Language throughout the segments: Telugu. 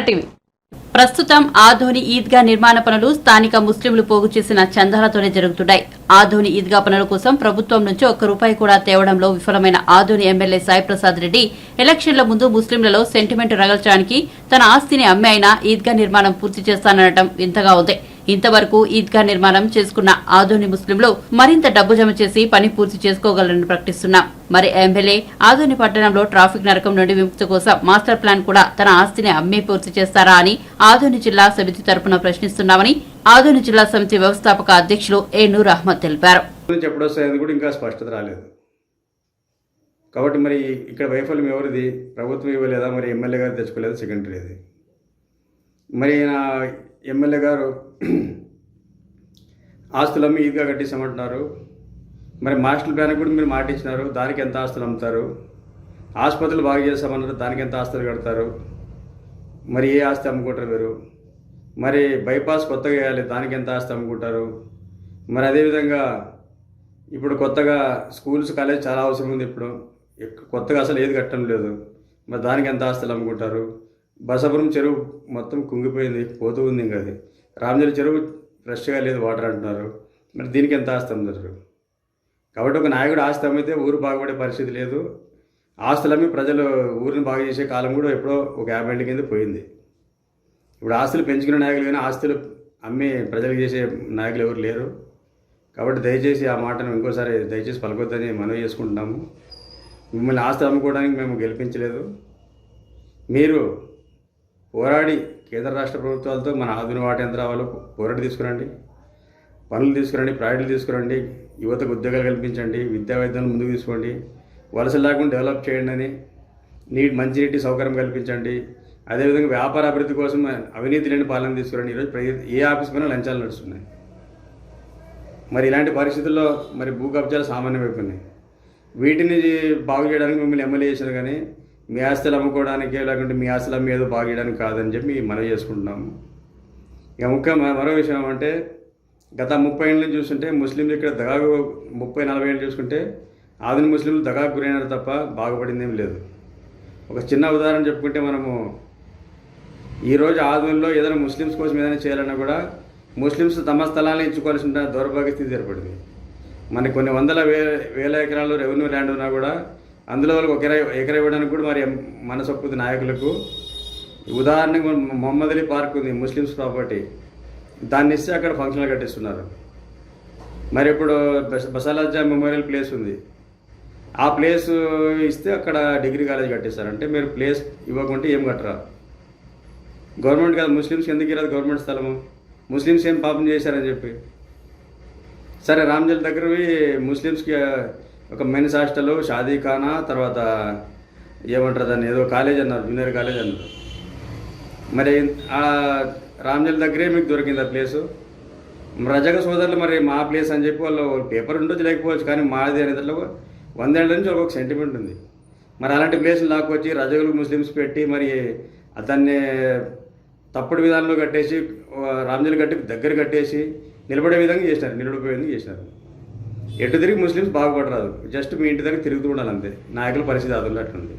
Welcome TV. ప్రస్తుతం ఆధోని ఈద్గా నిర్మాణ పనులు స్థానిక ముస్లింలు పోగు చేసిన చందాలతోనే జరుగుతున్నాయి. ఆధోని ఈద్గా పనుల కోసం ప్రభుత్వం నుంచి ఒక్క రూపాయి కూడా తేవడంలో విఫలమైన ఆధోని ఎమ్మెల్యే సాయి ప్రసాద్ రెడ్డి ఎలక్షన్ల ముందు ముస్లింలలో సెంటిమెంట్ రగల్చడానికి తన ఆస్తిని అమ్మే అయినా ఈద్గా నిర్మాణం పూర్తి చేస్తానటం వింతగా ఉంది. ఇంతవరకు ఈద్గా నిర్మాణం చేసుకున్న ఆధోని ముస్లింలు మరింత డబ్బు జమ చేసి పని పూర్తి చేసుకోగలరని ప్రకటిస్తున్నాం. మరి ఎమ్మెల్యే ఆధోని పట్టణంలో ట్రాఫిక్ నరకం నుండి విముక్తి కోసం మాస్టర్ ప్లాన్ కూడా తన ఆస్తిని అమ్మే పూర్తి చేస్తారా అని ఆధోని జిల్లా సమితి తరపున ప్రశ్నిస్తున్నామని ఆధోని జిల్లా సమితి వ్యవస్థాపక అధ్యక్షులు ఏ నూర్ అహ్మద్ తెలిపారు. ఎప్పుడు కూడా ఇంకా స్పష్టత రాలేదు. కాబట్టి మరి ఇక్కడ వైఫల్యం ఎవరిది? ప్రభుత్వం ఇవ్వలేదా? మరి ఎమ్మెల్యే గారు తెచ్చుకోలేదు? సెకండరీది. మరి నా ఎమ్మెల్యే గారు ఆస్తులమ్మి ఈద్గా మరి మాస్టర్ ప్లాన్ కూడా మీరు మాట ఇచ్చినారు. దానికి ఎంత ఆస్తులు అమ్ముతారు? ఆసుపత్రులు బాగా చేస్తామన్నారు. దానికి ఎంత ఆస్తులు కడతారు? మరి ఏ ఆస్తి అమ్ముకుంటారు మీరు? మరి బైపాస్ కొత్తగా వేయాలి. దానికి ఎంత ఆస్తి అమ్ముకుంటారు? మరి అదేవిధంగా ఇప్పుడు కొత్తగా స్కూల్స్ కాలేజ్ చాలా అవసరం ఉంది ఇప్పుడు. కొత్తగా అసలు ఏది కట్టడం లేదు. మరి దానికి ఎంత ఆస్తులు అమ్ముకుంటారు? బసపురం చెరువు మొత్తం కుంగిపోయింది పోతూ ఉంది ఇంకా అది. రామజరి చెరువు ఫ్రెష్గా లేదు వాటర్ అంటున్నారు. మరి దీనికి ఎంత ఆస్తి అమ్ముతారు? కాబట్టి ఒక నాయకుడు ఆస్తి అమ్మితే ఊరు బాగుపడే పరిస్థితి లేదు. ఆస్తులు అమ్మి ప్రజలు ఊరిని బాగు చేసే కాలం కూడా ఎప్పుడో ఒక యాభై ఏళ్ళ కింద పోయింది. ఇప్పుడు ఆస్తులు పెంచుకునే నాయకులు కానీ ఆస్తులు అమ్మి ప్రజలకు చేసే నాయకులు ఎవరు లేరు. కాబట్టి దయచేసి ఆ మాటను ఇంకోసారి దయచేసి పలకొద్దని మనవి చేసుకుంటున్నాము. మిమ్మల్ని ఆస్తి అమ్ముకోవడానికి మేము గెలిపించలేదు. మీరు పోరాడి కేంద్ర రాష్ట్ర ప్రభుత్వాలతో మన ఆధునిక వాటేంద్ర వాళ్ళు పోరాడి తీసుకురండి. పనులు తీసుకురండి ప్రాజెక్టులు తీసుకురండి. యువతకు ఉద్యోగాలు కల్పించండి విద్యా వైద్యాలను ముందుకు తీసుకోండి వలస లేకుండా డెవలప్ చేయండి అని నీటి మంచినీటి సౌకర్యం కల్పించండి. అదేవిధంగా వ్యాపార అభివృద్ధి కోసం అవినీతి లేని పాలన తీసుకురండి. ఈరోజు ప్రతి ఏ ఆఫీస్ పైన లంచాలు నడుస్తున్నాయి. మరి ఇలాంటి పరిస్థితుల్లో మరి భూ కబ్జాలు సామాన్యమైపోయినాయి వీటిని బాగు చేయడానికి మిమ్మల్ని ఎమ్మెల్యే చేశారు కానీ మీ ఆస్తులు అమ్ముకోవడానికి లేకుంటే మీ ఆస్తులు అమ్మి ఏదో బాగు చేయడానికి కాదని చెప్పి మనవి చేసుకుంటున్నాము. ఇక ముఖ్య మరో విషయం అంటే గత ముప్పై ఏళ్ళు నుంచి చూస్తుంటే ముస్లింలు ఇక్కడ దగాకు ముప్పై నలభై ఏళ్ళు చూసుకుంటే ఆధునిక ముస్లింలు దగాకు గురైనారు తప్ప బాగుపడింది ఏం లేదు. ఒక చిన్న ఉదాహరణ చెప్పుకుంటే మనము ఈరోజు ఆధునిలో ఏదైనా ముస్లిమ్స్ కోసం ఏదైనా చేయాలన్నా కూడా ముస్లిమ్స్ తమ స్థలాన్ని ఇచ్చుకోవాల్సిన దౌర్భాగ్య స్థితి ఏర్పడింది. మనకి కొన్ని వందల వే వేల ఎకరాలు రెవెన్యూ ల్యాండ్ ఉన్నా కూడా అందులో వాళ్ళకి ఒక ఎకరా ఇవ్వడానికి కూడా మరి మనసొప్పుది నాయకులకు. ఉదాహరణకు మన మొహమ్మద్ అలీ పార్క్ ఉంది ముస్లిమ్స్ ప్రాపర్టీ. దాన్ని ఇస్తే అక్కడ ఫంక్షన్లు కట్టిస్తున్నారు. మరి ఇప్పుడు బస- బసాలాజా మెమోరియల్ ప్లేస్ ఉంది. ఆ ప్లేస్ ఇస్తే అక్కడ డిగ్రీ కాలేజ్ కట్టిస్తారు అంటే మీరు ప్లేస్ ఇవ్వకుంటే ఏం కట్టరా? గవర్నమెంట్ కాదు ముస్లిమ్స్కి ఎందుకు ఇరాదు గవర్నమెంట్ స్థలము? ముస్లిమ్స్ ఏం పాపం చేశారని చెప్పి. సరే రామ్జల్ దగ్గరవి ముస్లిమ్స్కి ఒక మెన్స్ హాస్టల్ షాదీ ఖానా తర్వాత ఏమంటారు దాన్ని ఏదో కాలేజ్ అన్నారు జూనియర్ కాలేజ్ అన్నారు. మరి ఆ రామ్జల్ దగ్గరే మీకు దొరికింది ఆ ప్లేసు. రజక సోదరులు మరి మా ప్లేస్ అని చెప్పి వాళ్ళు పేపర్ ఉండొచ్చు లేకపోవచ్చు కానీ మాది అనే దాంట్లో వందేళ్ళ నుంచి ఒక సెంటిమెంట్ ఉంది. మరి అలాంటి ప్లేస్ లాక్కొచ్చి రజకులు ముస్లిమ్స్ పెట్టి మరి దాన్ని తప్పుడు విధానంలో కట్టేసి రామ్జల్ గట్టి దగ్గర కట్టేసి నిలబడే విధంగా చేసినారు నిలబడిపోయే విధంగా చేసినారు. ఎటు తిరిగి ముస్లిమ్స్ బాగుపడరాదు జస్ట్ మీ ఇంటి దగ్గర తిరుగుతూ ఉండాలి అంతే నాయకుల పరిస్థితి అదుల్లో అట్లుంది.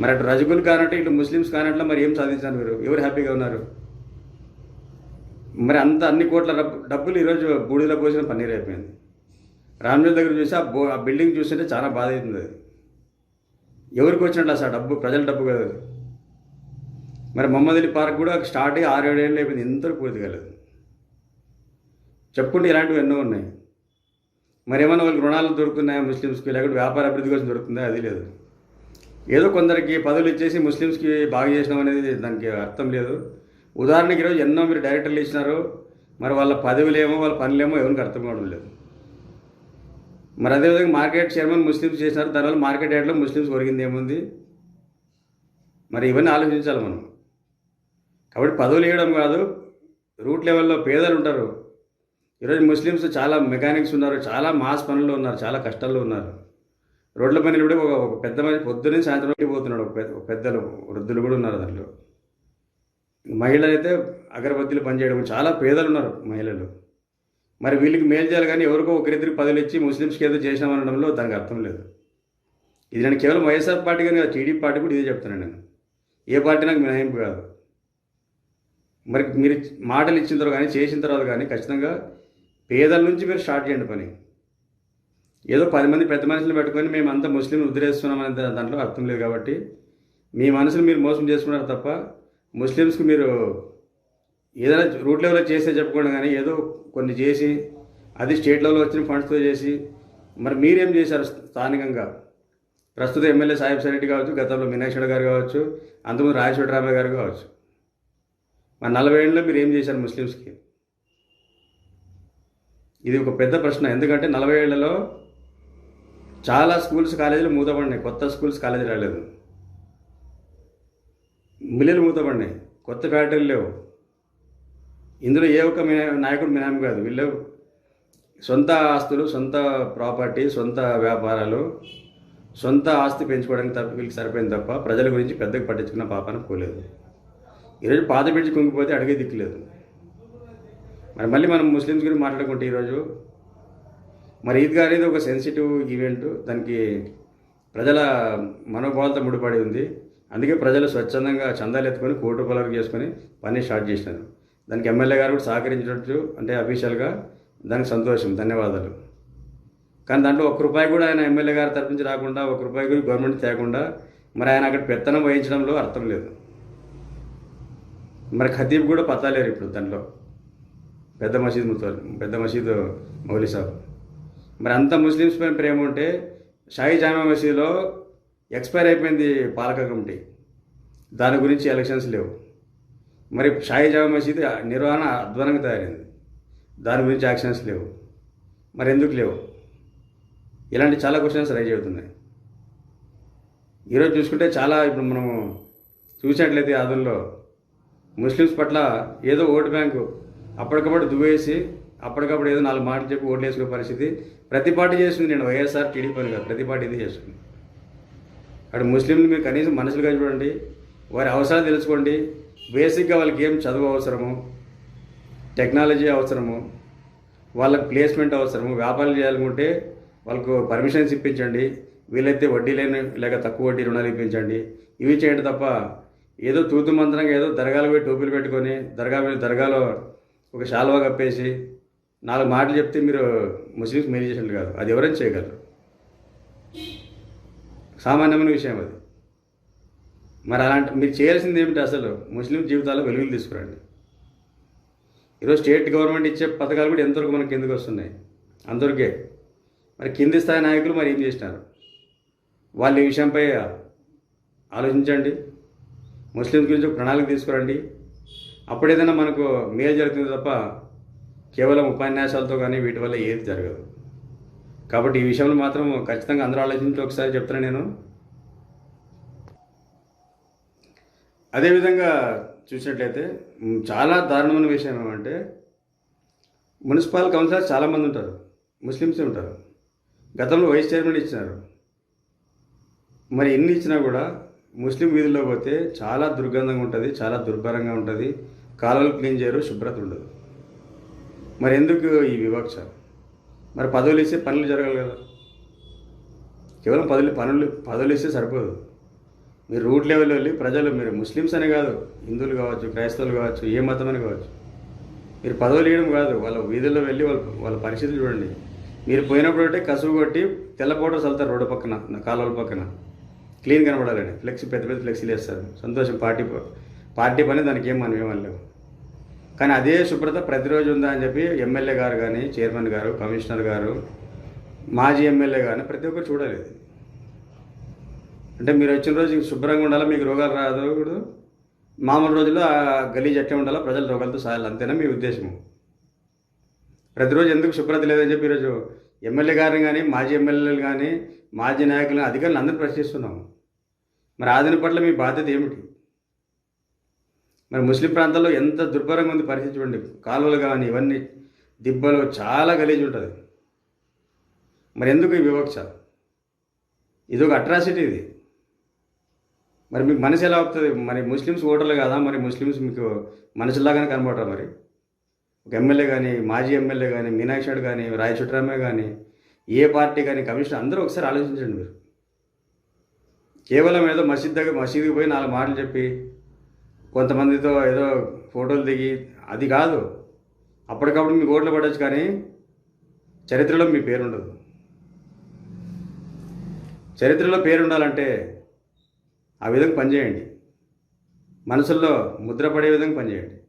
మరి అటు రజకులు కానట్టు ఇటు ముస్లిమ్స్ కానట్ల మరి ఏం సాధించారు మీరు? ఎవరు హ్యాపీగా ఉన్నారు? మరి అంత అన్ని కోట్ల డబ్బు- డబ్బులు ఈరోజు బూడిదలో పోసిన పన్నీర్ అయిపోయింది. రామ్జల్ దగ్గర చూసి ఆ బో ఆ బిల్డింగ్ చూస్తుంటే చాలా బాధ అవుతుంది. అది ఎవరికి వచ్చినట్లు అసలు డబ్బు ప్రజల డబ్బు కదా మరి మొహమ్మద్ పార్క్ కూడా స్టార్ట్ అయ్యి ఆరు ఏడు ఏళ్ళు అయిపోయింది ఇంతవరకు పూర్తి కాలేదు. చెప్పుకుంటే ఇలాంటివి ఎన్నో ఉన్నాయి. మరి ఏమైనా వాళ్ళకి రుణాలు దొరుకుతున్నాయా ముస్లిమ్స్కి? లేకపోతే వ్యాపార అభివృద్ధి కోసం దొరుకుతుందా? అది లేదు. ఏదో కొందరికి పదవులు ఇచ్చేసి ముస్లిమ్స్కి బాగా చేసినాం అనేది దానికి అర్థం లేదు. ఉదాహరణకి ఈరోజు ఎన్నో మీరు డైరెక్టర్లు ఇచ్చినారు మరి వాళ్ళ పదవులేమో వాళ్ళ పనులేమో ఎవరికి అర్థం కావడం లేదు. మరి అదేవిధంగా మార్కెట్ చైర్మన్ ముస్లిమ్స్ చేసినారు దానివల్ల మార్కెట్ యార్డ్లో ముస్లిమ్స్ ఒరిగింది ఏముంది? మరి ఇవన్నీ ఆలోచించాలి మనం. కాబట్టి పదవులు ఇవ్వడం కాదు రూట్ లెవెల్లో పేదలు ఉంటారు. ఈరోజు ముస్లిమ్స్ చాలా మెకానిక్స్ ఉన్నారు చాలా మాస్ పనుల్లో ఉన్నారు చాలా కష్టాల్లో ఉన్నారు. రోడ్ల పని కూడా ఒక ఒక పెద్ద మనిషి పొద్దునే సాయంత్రం పోతున్నాడు. ఒక పెద్ద పెద్దలు వృద్ధులు కూడా ఉన్నారు దాంట్లో. మహిళలు అయితే అగరబత్తిలు పనిచేయడం చాలా పేదలు ఉన్నారు మహిళలు. మరి వీళ్ళకి మేలు చేయాలి కానీ ఎవరికో ఒకరిద్దరికి పదవులు ఇచ్చి ముస్లిమ్స్కి ఏదో చేసామనడంలో దానికి అర్థం లేదు. ఇది నేను కేవలం వైఎస్ఆర్ పార్టీ కానీ టీడీపీ పార్టీ కూడా ఇదే చెప్తున్నాను నేను. ఏ పార్టీ నాకు మినహాయింపు కాదు. మరి మీరు మాటలు ఇచ్చిన తర్వాత కానీ చేసిన తర్వాత కానీ ఖచ్చితంగా పేదల నుంచి మీరు స్టార్ట్ చేయండి పని. ఏదో పది మంది పెద్ద మనుషులు పెట్టుకొని మేము అంతా ముస్లింలు ఉద్రేస్తున్నాం అనే దాంట్లో అర్థం లేదు కాబట్టి మీ మనసులు మీరు మోసం చేసుకున్నారు తప్ప ముస్లిమ్స్కి మీరు ఏదైనా రూట్ లెవెల్లో చేస్తే చెప్పుకోండి కానీ ఏదో కొన్ని చేసి అది స్టేట్ లెవెల్లో వచ్చిన ఫండ్స్తో చేసి మరి మీరేం చేశారు స్థానికంగా? ప్రస్తుత ఎమ్మెల్యే సాహిబ్ రెడ్డి కావచ్చు గతంలో మీనాక్షి గారు కావచ్చు అంతకుముందు రాజశేఖరరామయ్య గారు కావచ్చు. మరి నలభై ఏళ్ళలో మీరు ఏం చేశారు ముస్లిమ్స్కి? ఇది ఒక పెద్ద ప్రశ్న. ఎందుకంటే నలభై ఏళ్ళలో చాలా స్కూల్స్ కాలేజీలు మూతపడినాయి. కొత్త స్కూల్స్ కాలేజీ రాలేదు. మిల్లులు మూతపడినాయి. కొత్త ఫ్యాక్టరీలు లేవు. ఇందులో ఏ ఒక్క నాయకుడు మినాం కాదు. వీళ్ళు సొంత ఆస్తులు సొంత ప్రాపర్టీ సొంత వ్యాపారాలు సొంత ఆస్తి పెంచుకోవడానికి తప్ప వీళ్ళకి సరిపోయింది తప్ప ప్రజల గురించి పెద్దగా పట్టించుకున్న పాపన పోలేదు. ఈరోజు పాత పెంచి కుంగిపోతే అడిగే దిక్కులేదు మరి మళ్ళీ మనం ముస్లిమ్స్ గురించి మాట్లాడుకుంటే ఈరోజు మరి ఈద్గా అనేది ఒక సెన్సిటివ్ ఈవెంట్ దానికి ప్రజల మనోభావాలతో ముడిపడి ఉంది. అందుకే ప్రజలు స్వచ్ఛందంగా చందాలు ఎత్తుకొని కోటి రూపాయలు చేసుకొని పని స్టార్ట్ చేసినారు. దానికి ఎమ్మెల్యే గారు కూడా సహకరించినట్టు అంటే అఫీషియల్గా దానికి సంతోషం ధన్యవాదాలు. కానీ దాంట్లో ఒక్క రూపాయి కూడా ఆయన ఎమ్మెల్యే గారి తరపు నుంచి రాకుండా ఒక రూపాయి కూడా గవర్నమెంట్ తేకుండా మరి ఆయన అక్కడ పెత్తనం వహించడంలో అర్థం లేదు. మరి ఖతీబ్ కూడా పత్తాలేరు ఇప్పుడు దాంట్లో. పెద్ద మసీద్ ముత్తారు పెద్ద మసీద్ మౌలి సాబ్. మరి అంత ముస్లిమ్స్ పైన ప్రేమ ఉంటే షాహీ జామా మసీదులో ఎక్స్పైర్ అయిపోయింది పాలక కమిటీ. దాని గురించి ఎలక్షన్స్ లేవు. మరి షాహీ జామా మసీదు నిర్వహణ అధ్వానంగా తయారైంది. దాని గురించి యాక్షన్స్ లేవు. మరి ఎందుకు లేవు? ఇలాంటి చాలా క్వశ్చన్స్ రైజ్ అవుతున్నాయి. ఈరోజు చూసుకుంటే చాలా ఇప్పుడు మనము చూసినట్లయితే అదనలో ముస్లిమ్స్ పట్ల ఏదో ఓటు బ్యాంకు అప్పటికప్పుడు దువ్వేసి అప్పటికప్పుడు ఏదో నాలుగు మాటలు చెప్పి ఓట్లు వేసుకునే పరిస్థితి. ప్రతి పార్టీ చేసింది నేను వైఎస్ఆర్ టీడీపీ అని కాదు ప్రతి పార్టీ ఇది చేస్తుంది. అక్కడ ముస్లింలు మీరు కనీసం మనుషులుగా చూడండి వారి అవసరాలు తెలుసుకోండి. బేసిక్గా వాళ్ళకి ఏం చదువు అవసరము టెక్నాలజీ అవసరము వాళ్ళకి ప్లేస్మెంట్ అవసరము వ్యాపారం చేయాలనుకుంటే వాళ్ళకు పర్మిషన్స్ ఇప్పించండి. వీలైతే వడ్డీ లేని లేక తక్కువ వడ్డీ రుణాలు ఇప్పించండి. ఇవి చేయండి తప్ప ఏదో తూతు మంత్రంగా ఏదో దర్గాలు పోయి టోపీలు పెట్టుకొని దర్గా దర్గాలో ఒక శాలువా కప్పేసి నాలుగు మాటలు చెప్తే మీరు ముస్లిమ్స్ మేలు చేసినట్టు కాదు. అది ఎవరైనా చేయగలరు. సామాన్యమైన విషయం అది. మరి అలాంటి మీరు చేయాల్సింది ఏమిటి అసలు? ముస్లిం జీవితాల్లో వెలుగులు తీసుకురండి. ఈరోజు స్టేట్ గవర్నమెంట్ ఇచ్చే పథకాలు కూడా ఎంతవరకు మనకి ఎందుకు వస్తున్నాయి? అందరికే మరి కింది స్థాయి నాయకులు మరి ఏం చేసినారు? వాళ్ళు ఈ విషయంపై ఆలోచించండి. ముస్లింస్ గురించి ఒక ప్రణాళిక తీసుకురండి. అప్పుడేదైనా మనకు మేలు జరుగుతుంది తప్ప కేవలం ఉపన్యాసాలతో కానీ వీటి వల్ల ఏది జరగదు. కాబట్టి ఈ విషయంలో మాత్రం ఖచ్చితంగా అందరూ ఆలోచించి ఒకసారి చెప్తాను నేను. అదేవిధంగా చూసినట్లయితే చాలా దారుణమైన విషయం ఏమంటే మున్సిపల్ కౌన్సిలర్స్ చాలామంది ఉంటారు. ముస్లిమ్సే ఉంటారు. గతంలో వైస్ చైర్మన్ ఇచ్చినారు. మరి ఎన్ని ఇచ్చినా కూడా ముస్లిం వీధుల్లో పోతే చాలా దుర్గంధంగా ఉంటుంది చాలా దుర్భరంగా ఉంటుంది. కాలువలు క్లీన్ చేయరు శుభ్రత ఉండదు. మరి ఎందుకు ఈ వివక్ష? మరి పదవులు ఇస్తే పనులు జరగాలి కదా. కేవలం పదవులు పనులు పదవులు ఇస్తే సరిపోదు. మీరు రూట్ లెవెల్ వెళ్ళి ప్రజలు మీరు ముస్లిమ్స్ అనే కాదు హిందువులు కావచ్చు క్రైస్తవులు కావచ్చు ఏ మతం అని కావచ్చు మీరు పదవులు ఇవ్వడం కాదు వాళ్ళ వీధుల్లో వెళ్ళి వాళ్ళ వాళ్ళ పరిస్థితులు చూడండి. మీరు పోయినప్పుడు అంటే కసువు కొట్టి తెల్ల పౌడర్ చల్లుతారు రోడ్డు పక్కన కాలువల పక్కన. క్లీన్ కనబడాలని ఫ్లెక్సీ పెద్ద పెద్ద ఫ్లెక్సీలు వేస్తారు. సంతోషం. పార్టీ పార్టీ పని దానికి ఏం మనం ఏమని లేవు కానీ అదే శుభ్రత ప్రతిరోజు ఉందా అని చెప్పి ఎమ్మెల్యే గారు కానీ చైర్మన్ గారు కమిషనర్ గారు మాజీ ఎమ్మెల్యే కానీ ప్రతి ఒక్కరు చూడలేదు. అంటే మీరు వచ్చిన రోజు శుభ్రంగా ఉండాలా మీకు రోగాలు రాకూడదు? మామూలు రోజుల్లో ఆ గలీజ్ ఎట్లా ఉండాలా ప్రజలు రోగాలతో సాయాలి అంతేనా మీ ఉద్దేశము? ప్రతిరోజు ఎందుకు శుభ్రత లేదని చెప్పి ఈరోజు ఎమ్మెల్యే గారిని కానీ మాజీ ఎమ్మెల్యేలు కానీ మాజీ నాయకులు అధికారులు అందరూ ప్రశ్నిస్తున్నాము. మరి ఆదిన పట్ల మీ బాధ్యత ఏమిటి? మరి ముస్లిం ప్రాంతాల్లో ఎంత దుర్భరంగా ఉంది పరిస్థితి చూడండి. కాలువలు కానీ ఇవన్నీ దిబ్బలు చాలా గలీజ్ ఉంటుంది. మరి ఎందుకు ఈ వివక్ష? ఇది ఒక అట్రాసిటీ ఇది. మరి మీకు మనసు ఎలా అవుతుంది మరి ముస్లిమ్స్ ఓటర్లు కదా? మరి ముస్లిమ్స్ మీకు మనసులాగానే కనబడరా మరి? ఒక ఎమ్మెల్యే కానీ మాజీ ఎమ్మెల్యే కానీ మీనాక్షి కానీ రాయచుట్రామే కానీ ఏ పార్టీ కానీ కమిషనర్ అందరూ ఒకసారి ఆలోచించండి మీరు. కేవలం ఏదో మసీద్ దగ్గర మసీదుకి పోయి నాలుగు మాటలు చెప్పి కొంతమందితో ఏదో ఫోటోలు దిగి అది కాదు. అప్పటికప్పుడు మీకు ఓట్లు పడవచ్చు కానీ చరిత్రలో మీ పేరు ఉండదు చరిత్రలో పేరు ఉండాలంటే ఆ విధంగా పనిచేయండి. మనసుల్లో ముద్ర పడే విధంగా పనిచేయండి.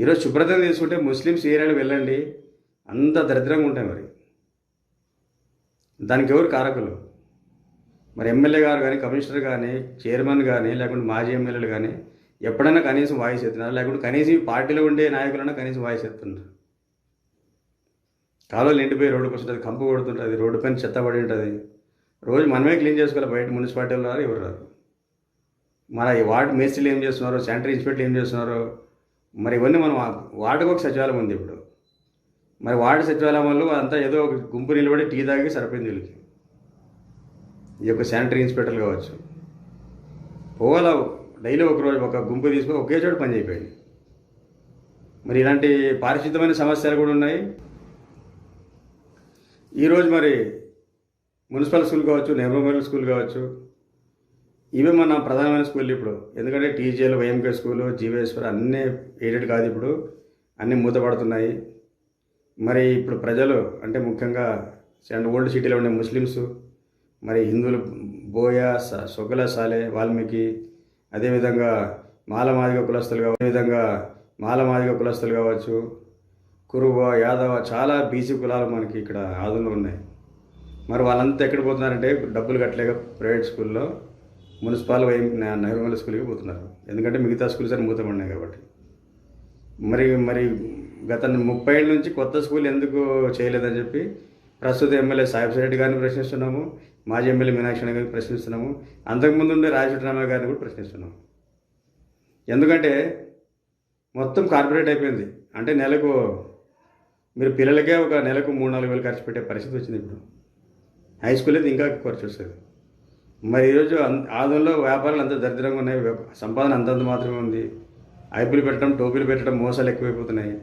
ఈరోజు శుభ్రతను తీసుకుంటే ముస్లిమ్స్ ఏరియాలో వెళ్ళండి అంత దరిద్రంగా ఉంటాయి మరి. దానికి ఎవరు కారకులు? మరి ఎమ్మెల్యే గారు కానీ కమిషనర్ కానీ చైర్మన్ కానీ లేకుంటే మాజీ ఎమ్మెల్యేలు కానీ ఎప్పుడైనా కనీసం వాయిస్ ఎత్తున్నారు. లేకుంటే కనీసం ఈ పార్టీలో ఉండే నాయకులైనా కనీసం వాయిస్ ఎత్తున్నారు. కాలువలు నిండిపోయి రోడ్డుకు వస్తుంటుంది కంపు కొడుతుంటుంది రోడ్డు పైన చెత్త పడి ఉంటుంది. రోజు మనమే క్లీన్ చేసుకోవాలి బయట మున్సిపాలిటీలో రారు ఎవరు రారు. మన ఈ వార్డు మేస్త్రీలు ఏం చేస్తున్నారు శానిటరీ ఇన్స్పెక్టర్లు ఏం చేస్తున్నారు? మరి ఇవన్నీ మనం వార్డుకు ఒక సచివాలయం ఉంది ఇప్పుడు. మరి వార్డు సచివాలయం వాళ్ళు అంతా ఏదో ఒక గుంపు నిలబడి టీ తాగి సరిపోయింది వీళ్ళకి. ఈ యొక్క శానిటరీ ఇన్స్పెక్టర్లు కావచ్చు. పోవాలా డైలీ ఒకరోజు ఒక గుంపు తీసుకొని ఒకే చోట పని చేయకపోయింది. మరి ఇలాంటి పారిశుద్ధమైన సమస్యలు కూడా ఉన్నాయి. ఈరోజు మరి మున్సిపల్ స్కూల్ కావచ్చు నెహ్రూ స్కూల్ కావచ్చు ఇవే మన ప్రధానమైన స్కూల్ ఇప్పుడు. ఎందుకంటే టీజీఎల్ వైఎంకే స్కూలు జీవేశ్వర్ అన్నీ ఎయిడెడ్ కాదు ఇప్పుడు. అన్నీ మూతపడుతున్నాయి. మరి ఇప్పుడు ప్రజలు అంటే ముఖ్యంగా అండ్ ఓల్డ్ సిటీలో ఉండే ముస్లిమ్స్ మరి హిందువులు బోయ స- సాలే వాల్మీకి అదేవిధంగా మాలమాదిగ కులస్తులు కావచ్చు అదేవిధంగా మాలమాదిగ కులస్తులు కావచ్చు కురువ యాదవ చాలా బీసీ కులాలు మనకి ఇక్కడ ఆదులు ఉన్నాయి. మరి వాళ్ళంతా ఎక్కడ పోతున్నారంటే డబ్బులు కట్టలేక ప్రైవేట్ స్కూల్లో మున్సిపల్ వైపు నైర్మల్ స్కూల్కి పోతున్నారు. ఎందుకంటే మిగతా స్కూల్స్ అని మూతపడినాయి కాబట్టి. మరి మరి గత ముప్పై ఏళ్ళ నుంచి కొత్త స్కూల్ ఎందుకు చేయలేదని చెప్పి ప్రస్తుత ఎమ్మెల్యే సాహిబ్ రెడ్డి గారిని ప్రశ్నిస్తున్నాము మాజీ ఎమ్మెల్యే మీనాక్షి గారిని ప్రశ్నిస్తున్నాము అంతకుముందు ఉండే రాజేశ్వరరామయ్య గారిని కూడా ప్రశ్నిస్తున్నాము. ఎందుకంటే మొత్తం కార్పొరేట్ అయిపోయింది. అంటే నెలకు మీరు పిల్లలకే ఒక నెలకు మూడు నాలుగు వేలు ఖర్చు పెట్టే పరిస్థితి వచ్చింది ఇప్పుడు. హై స్కూల్ అయితే ఇంకా ఖర్చు వస్తుంది. మరి ఈరోజు అన్- ఆదంలో వ్యాపారాలు అంత దరిద్రంగా ఉన్నాయి. సంపాదన అంతంత మాత్రమే ఉంది. ఐపీలు పెట్టడం టోపీలు పెట్టడం మోసాలు ఎక్కువైపోతున్నాయి.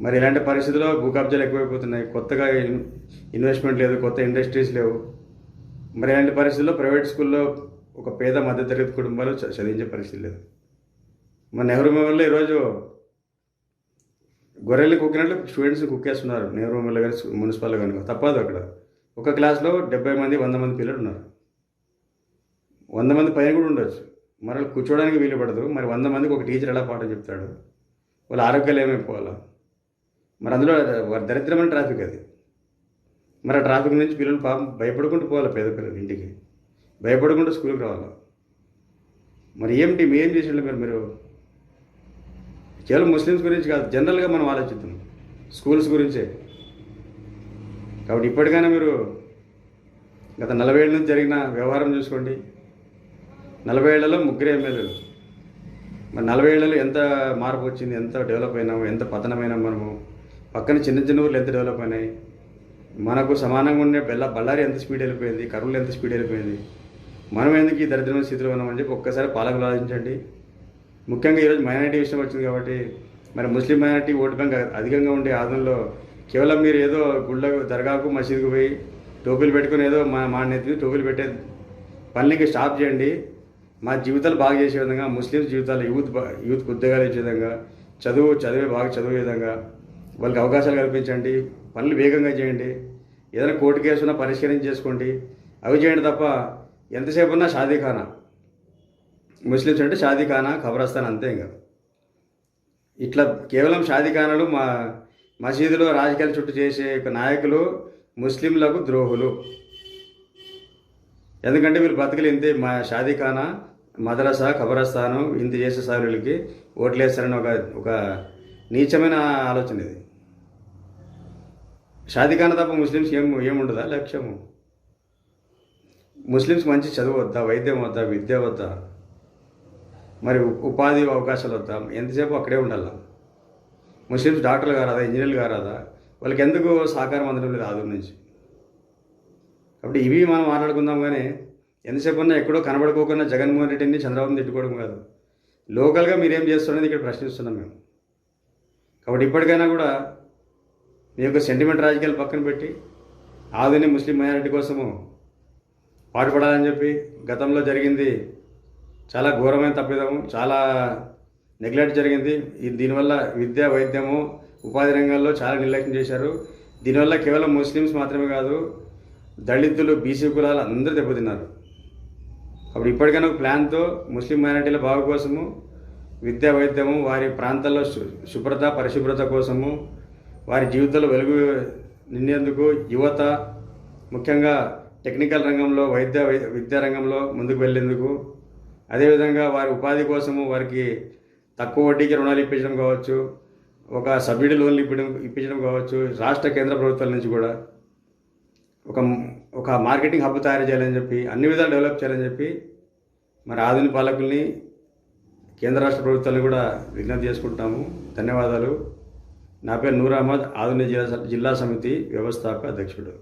మరి ఇలాంటి పరిస్థితుల్లో భూ కబ్జాలు ఎక్కువైపోతున్నాయి. కొత్తగా ఇన్వెస్ట్మెంట్ లేదు కొత్త ఇండస్ట్రీస్ లేవు. మరి ఇలాంటి పరిస్థితుల్లో ప్రైవేట్ స్కూల్లో ఒక పేద మధ్యతరగతి కుటుంబాలు చ- చదివించే పరిస్థితి లేదు. మన నెహ్రూ మెమోరియల్ ఈరోజు గొర్రెలు కుక్కినట్లు స్టూడెంట్స్ కుక్కేస్తున్నారు. నెహ్రూ మెమోరియల్ కానీ మున్సిపల్ కానీ తప్పదు అక్కడ. ఒక క్లాస్లో డెబ్బై మంది వంద మంది పిల్లలు ఉన్నారు. వంద మంది పైన కూడా ఉండొచ్చు. మరి కూర్చోవడానికి వీలు పడదు. మరి వంద మందికి ఒక టీచర్ ఎలా పాఠం చెప్తాడు? వాళ్ళ ఆరోగ్యాలు ఏమైపోవాలా మరి అందులో వారి దరిద్రమైన ట్రాఫిక్ అది. మరి ఆ ట్రాఫిక్ నుంచి పిల్లలు పాపం భయపడుకుంటూ పోవాలి పేద పిల్లలు ఇంటికి. భయపడుకుంటూ స్కూల్కి రావాలి. మరి ఏమిటి మేం చేసిండు చేసిండ్రు మీరు? మీరు కేవలం ముస్లిమ్స్ గురించి కాదు జనరల్గా మనం ఆలోచిద్దాం. స్కూల్స్ గురించే. కాబట్టి ఇప్పటికైనా మీరు గత నలభై ఏళ్ళ నుంచి జరిగిన వ్యవహారం చూసుకోండి. నలభై ఏళ్ళలో ముగ్గురు ఎమ్మెల్యేలు. మరి నలభై ఏళ్ళలో ఎంత మార్పు వచ్చింది ఎంత డెవలప్ అయినాము ఎంత పతనమైనాం మనము? పక్కన చిన్న చిన్న ఊర్లు ఎంత డెవలప్ అయినాయి? మనకు సమానంగా ఉండే బెల్ల బళ్ళారి ఎంత స్పీడ్ వెళ్ళిపోయింది? కర్నూలు ఎంత స్పీడ్ వెళ్ళిపోయింది? మనం ఎందుకు ఈ దరిద్రమైన స్థితిలో ఉన్నామని చెప్పి ఒక్కసారి పాలకులు ఆలోచించండి. ముఖ్యంగా ఈరోజు మైనారిటీ విషయం వచ్చింది కాబట్టి మరి ముస్లిం మైనారిటీ ఓటు బ్యాంక్ అధికంగా ఉండే ఆదంలో కేవలం మీరు ఏదో గుళ్ళకు దర్గాకు మసీదుకు పోయి టోపీలు పెట్టుకుని ఏదో మా మా నెత్తి టోపీలు పెట్టే పనులకి స్టాప్ చేయండి. మా జీవితాలు బాగా చేసే విధంగా ముస్లిం జీవితాలు యూత్ యూత్ ఉద్యోగాలు ఇచ్చే విధంగా చదువు చదివే బాగా చదివే విధంగా వాళ్ళకి అవకాశాలు కల్పించండి పనులు వేగంగా చేయండి ఏదైనా కోర్టు కేసు ఉన్నా పరిష్కారం చేసుకోండి. అవి చేయండి తప్ప ఎంతసేపు ఉన్నా షాదీఖానా ముస్లిమ్స్ అంటే షాదీఖానా ఖబరస్థాన్ అంతే ఇంకా. ఇట్లా కేవలం షాదీఖానాలు మా మసీదులో రాజకీయాల చుట్టూ చేసే ఒక నాయకులు ముస్లింలకు ద్రోహులు. ఎందుకంటే వీళ్ళు బతుకులు ఇంతే మా షాదీఖానా మదరసా ఖబరస్థానం ఇంత చేసే సారులకి ఓట్లేస్తారని ఒక ఒక నీచమైన ఆలోచన ఇది. షాదీఖానా తప్ప ముస్లిమ్స్ ఏం ఏముండదా? లక్ష్యము ముస్లిమ్స్ మంచి చదువు వద్దా? వైద్యం వద్దా? విద్య వద్దా? మరి ఉపాధి అవకాశాలు వద్దా? ఎంతసేపు అక్కడే ఉండాలి? ముస్లిమ్స్ డాక్టర్లు కారాదా? ఇంజనీర్లు కారాదా? వాళ్ళకి ఎందుకు సహకారం అందడం లేదు ఆదూరు నుంచి? కాబట్టి ఇవి మనం మాట్లాడుకుందాం కానీ ఎంతసేపు ఉన్నా ఎక్కడో కనబడుకోకుండా జగన్మోహన్ రెడ్డిని చంద్రబాబుని తిట్టుకోవడం కాదు. లోకల్గా మీరేం చేస్తున్నది ఇక్కడ ప్రశ్నిస్తున్నాం మేము. కాబట్టి ఇప్పటికైనా కూడా నీ యొక్క సెంటిమెంట్ రాజకీయాలు పక్కన పెట్టి ఆధునిక ముస్లిం మైనారిటీ కోసము పాటుపడాలని చెప్పి గతంలో జరిగింది చాలా ఘోరమైన తప్పిదము చాలా నెగ్లెక్ట్ జరిగింది. ఈ దీనివల్ల విద్య వైద్యము ఉపాధి రంగాల్లో చాలా నిర్లక్ష్యం చేశారు. దీనివల్ల కేవలం ముస్లిమ్స్ మాత్రమే కాదు దళితులు బీసీ కులాలు అందరూ దెబ్బతిన్నారు. అప్పుడు ఇప్పటికైనా ఒక ప్లాన్తో ముస్లిం మైనార్టీల బాగు కోసము విద్యా వైద్యము వారి ప్రాంతాల్లో శు- శుభ్రత పరిశుభ్రత కోసము వారి జీవితంలో వెలుగు నిండేందుకు యువత ముఖ్యంగా టెక్నికల్ రంగంలో వైద్య వై- విద్యా రంగంలో ముందుకు వెళ్ళేందుకు అదేవిధంగా వారి ఉపాధి కోసము వారికి తక్కువ వడ్డీకి రుణాలు ఇప్పించడం కావచ్చు ఒక సబ్సిడీ లోన్లు ఇప్పించడం ఇప్పించడం కావచ్చు రాష్ట్ర కేంద్ర ప్రభుత్వాల నుంచి కూడా ఒక ఒక మార్కెటింగ్ హబ్ తయారు చేయాలని చెప్పి అన్ని విధాలు డెవలప్ చేయాలని చెప్పి మరి ఆధునిక పాలకుల్ని కేంద్ర రాష్ట్ర ప్రభుత్వాలను కూడా విజ్ఞప్తి చేసుకుంటాము ధన్యవాదాలు. నా పేరు నూర్ అహ్మద్ ఆధునిక జిల్లా జిల్లా సమితి వ్యవస్థాపక అధ్యక్షుడు.